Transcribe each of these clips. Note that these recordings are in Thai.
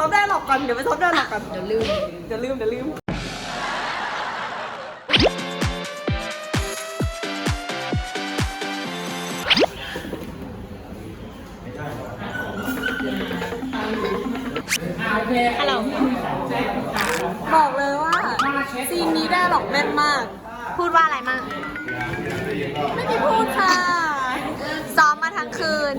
ซ้อมได้หรอกก่อน เดี๋ยวไปซ้อมได้หรอกก่อน เดี๋ยวลืม เดี๋ยวลืม เดี๋ยวลืม ฮัลโหล บอกเลยว่าซีนนี้ได้หรอกแม่นมาก พูดว่าอะไรมั่งไม่มีพูดค่ะ ซ้อมมาทั้งคืน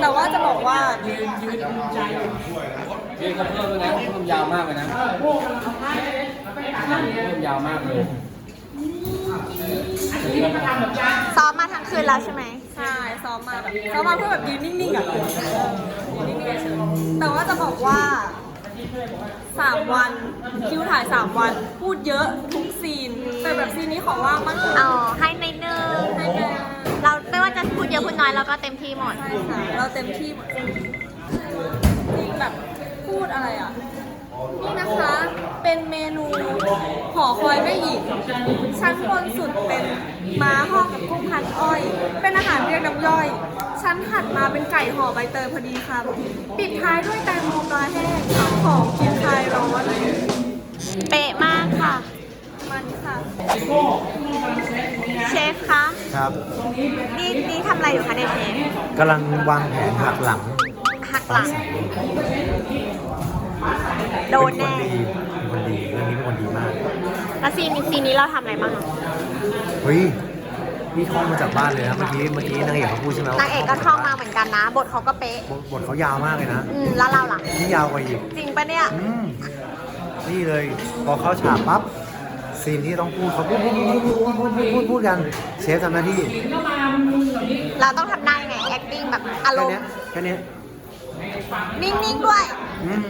แต่ว่าจะบอกว่าพี่เขาเพิ่มเลยนะเพิ่มยาวมากเลยนะเพิ่มยาวมากเลยซ้อมมาทั้งคืนแล้วใช่ไหม ใช่ ซ้อมมาแบบซ้อมมาเพื่อแบบยืนนิ่งๆอะยืนนิ่งๆเฉยๆแต่ว่าจะบอกว่าสามวันคิวถ่ายสามวัน พูดเยอะทุกซีน แต่แบบซีนนี้ขอว่างมากเลยเอาให้ในเนึงให้แม่เราไม่ว่า จะพูดเยอะพูดน้อยเราก็เต็มที่หมด ใช่ค่ะเราเต็มที่หมดจริงแบบพูดอะไรอะ นี่นะคะ เป็นเมนูหอคอยแม่หญิง ชั้นบนสุดเป็นม้าห้องกับกุ้งพันอ้อย เป็นอาหารเรียกน้ำย่อย ชั้นถัดมาเป็นไก่ห่อใบเตยพอดีค่ะ ปิดท้ายด้วยแตงโมปลาแห้งของกินคลายร้อน เป๊ะมากค่ะ มันค่ะเชฟ คะครับนี่นี่ทำอะไรอยู่คะเนี่ยเชฟกำลังวางแผนหักหลังหักหลัง โดนเป็นคนแน่ดีเป็นคนดีเรื่องนี้เป็นคนดีมาก แล้วซีนนี้ซีนนี้เราทำอะไรบ้างคะ เฮ้ยนี่ท่องมาจากบ้านเลยนะเมื่อกี้เมื่อกี้นางเอกเขาพูดใช่ไหมว่นางเอกก็ท่องมาเหมือนกันนะ บทเขาก็เป๊ะ บทบทเขายาวมากเลยนะอืม แล้วเราล่ะ นี่ยาวกว่าอีก จริงปะเนี่ย อืมนี่เลย พอเข้าฉากปั๊บ ซีนที่ต้องพูดเขาพูดพูดพูดพูดพูดพูดพูดกันเชฟทำหน้าที่เราต้องทำหน้ไง acting แบบอารแค่มณ์เนี้ยแค่เนี้ยนิ่งๆด้วยอืม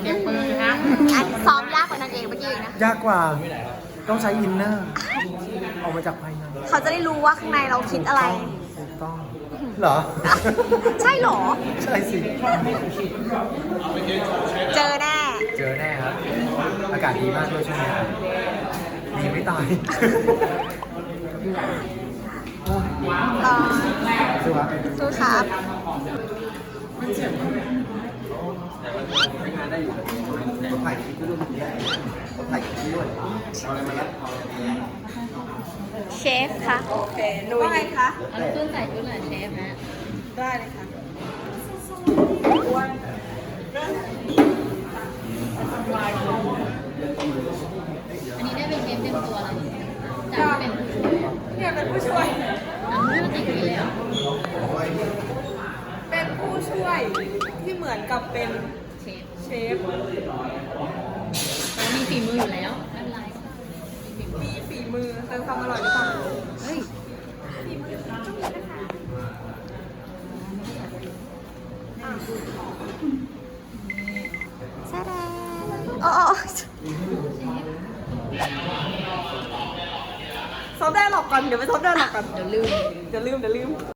อันซ้อมยากกว่านางเอกเมื่อกี้อีกนะ ยากกว่าต้องใช้อินเนอร์ออกมาจากภายในเขาจะได้รู้ว่าข้างในเราคิดอะไร ถูกต้องเหรอ ใช่เหรอ ใช่สิ เจอแน่ เจอแน่ครับ อากาศดีมากด้วยช่วงนี้ ดีไม่ตายต่อสู้ครับสู้ครับถ่ายคลิปด้วยถ่ายคลิปด้วยเชฟคะโอเคว่าไงคะเอาขึ้นใส่ชุดหน่อยเชฟนะ ได้เลยค่ะ อันนี้ได้เป็นเชฟเต็มตัวแล้วจากเป็น เนี่ยเป็น ผู้ช่วยน้ำเลือดติดอยู่แล้วเป็นผู้ช่วยที่เหมือนกับเป็นเชฟเชฟ มีฝีมืออยู่แล้วไม่เป็นไร มีฝีมือเติมความอร่อยหรือเปล่า ซ้อมได้หรอกก่อนเดี๋ยวไปซ้อมได้หรอกก่อนเดี๋ยวลืมเดี๋ยวลืมเดี๋ยวลืม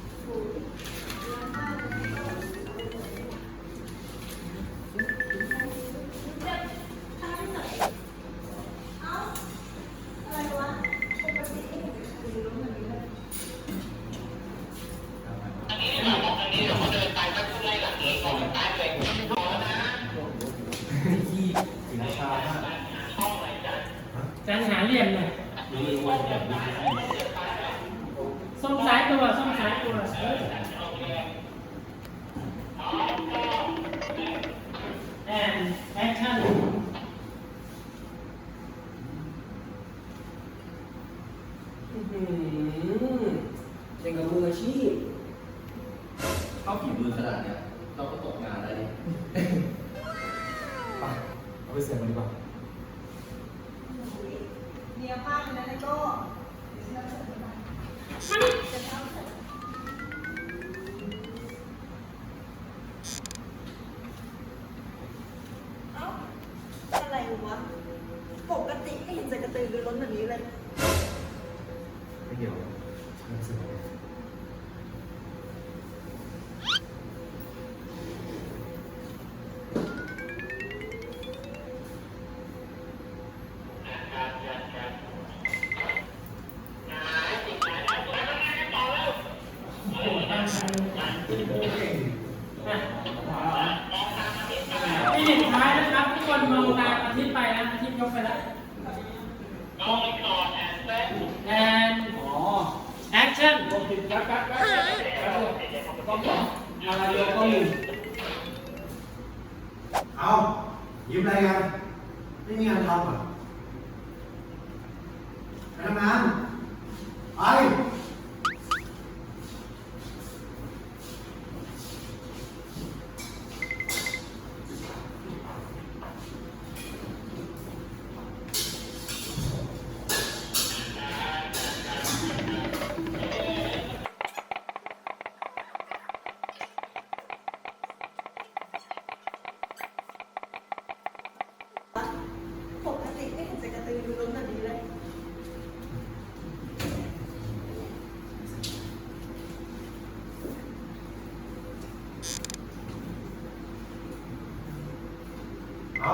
เรียมหน่อย ยงมันดีกว่าพนียมากเลยนะไนโก้เอ้าอะไรวะ ปกติไม่เห็นจะกระตือรือร้นแบบนี้เลย ไม่เกี่ยวไมันสนุก ผมผิดครับครับครับต้องอะไรโยก็ลืมเอายิ้มอะไรกัน ไม่มีงานทำเหรอไปทำงานไป เอา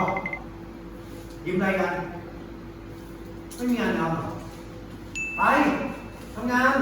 ยิ้มอะไรกัน ไม่มีงานทำไปทำงาน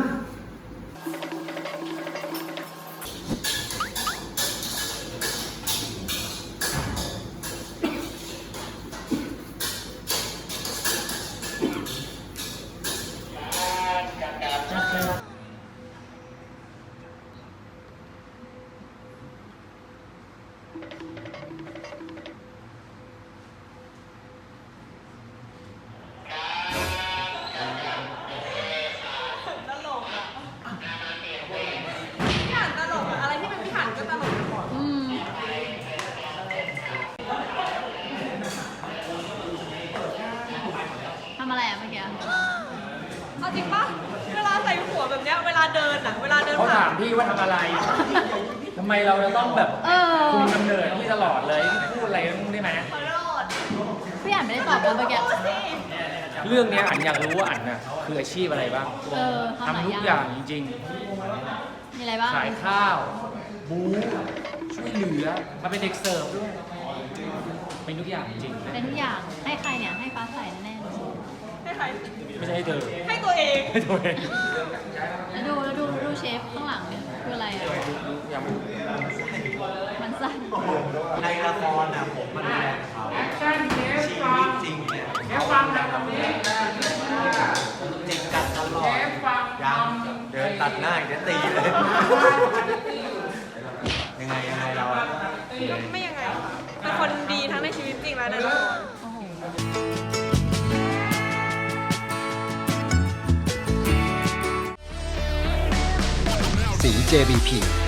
ำอะไรอะเมื่อกี้เอาจริงปะเวลาใส่หัวแบบเนี้ยเวลาเดินอะเวลาเดินเขาผ่าถานมพี่ว่าทำอะไร ทำไมเราจะต้องแบบเออคุมกำเนิดที่ตลอดเลยพูดอะไรได้ไหมขอโทษพี่อ่านไม่ได้ตอบแล้วเมื่อกี้ เรื่องเนี้ยอันอยากรู้ว่าอันน่ะคืออาชีพอะไรบ้างเออทำหลายทำทุอกย่างอย่างจริงมีอะไรบ้าง ๆขายข้าว บู๊ช่วยเหลือมาเป็นเด็กเสิร์ฟด้วยเป็นทุกอย่างจริงๆ เป็นทุกอย่างให้ใครเนี่ยให้ฟ้าใสแน่ๆเลย ให้ใคร ไม่ใช่ให้เธอให้ตัวเองให้ตัวเองแล้วดูแล้วดูดูเชฟข้างหลังเนี่ยคืออะไรอะยังไม่มันสั้นในละครนะผมมันแรงเขาแอคชั่นเชฟชีฟัวิงตจริงเนี่ยเชฟฟังนะตรงนี้จริงกันตลอเชดฟฟังยังเดินตัดหน้าอีกจะตีเลย ยังไงยังไงเราอะ ไม่ยังไงเป็นคนดีทั้งในชีวิตจริงและในละคร โอ้โห สี JBP